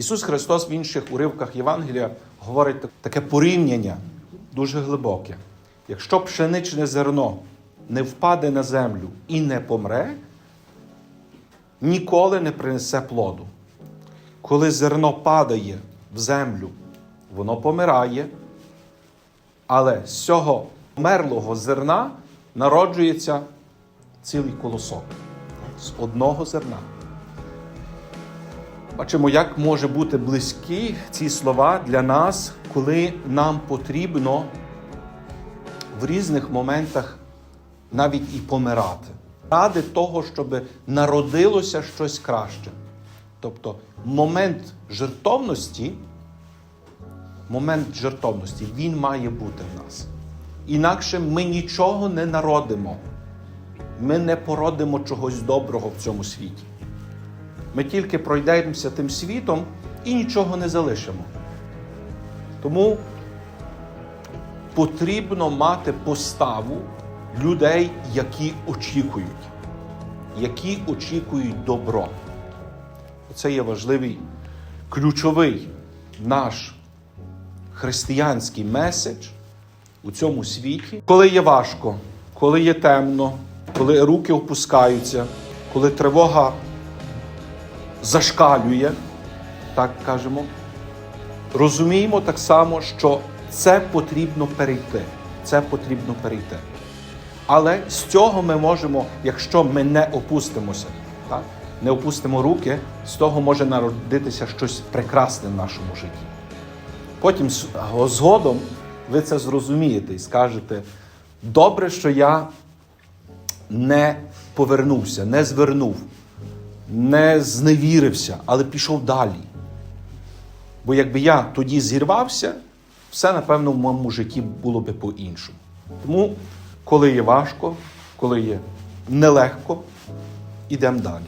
Ісус Христос в інших уривках Євангелія говорить таке порівняння дуже глибоке. Якщо пшеничне зерно не впаде на землю і не помре, ніколи не принесе плоду. Коли зерно падає в землю, воно помирає, але з цього померлого зерна народжується цілий колосок з одного зерна. Бачимо, як може бути близькі ці слова для нас, коли нам потрібно в різних моментах навіть і помирати. Ради того, щоб народилося щось краще. Тобто момент жертовності, момент жертовності, він має бути в нас. Інакше ми нічого не народимо. Ми не породимо чогось доброго в цьому світі. Ми тільки пройдемося тим світом і нічого не залишимо. Тому потрібно мати поставу людей, які очікують, які очікують добро. Це є важливий, ключовий наш християнський меседж у цьому світі. Коли є важко, коли є темно, коли руки опускаються, коли тривога зашкалює, так кажемо, розуміємо так само, що це потрібно перейти. Це потрібно перейти. Але з цього ми можемо, якщо ми не опустимося, так? не опустимо руки, з того може народитися щось прекрасне в нашому житті. Потім згодом ви це зрозумієте і скажете: добре, що я не повернувся, не звернув, не зневірився, але пішов далі. Бо якби я тоді зірвався, все, напевно, в моєму житті було би по-іншому. Тому, коли є важко, коли є нелегко, ідемо далі.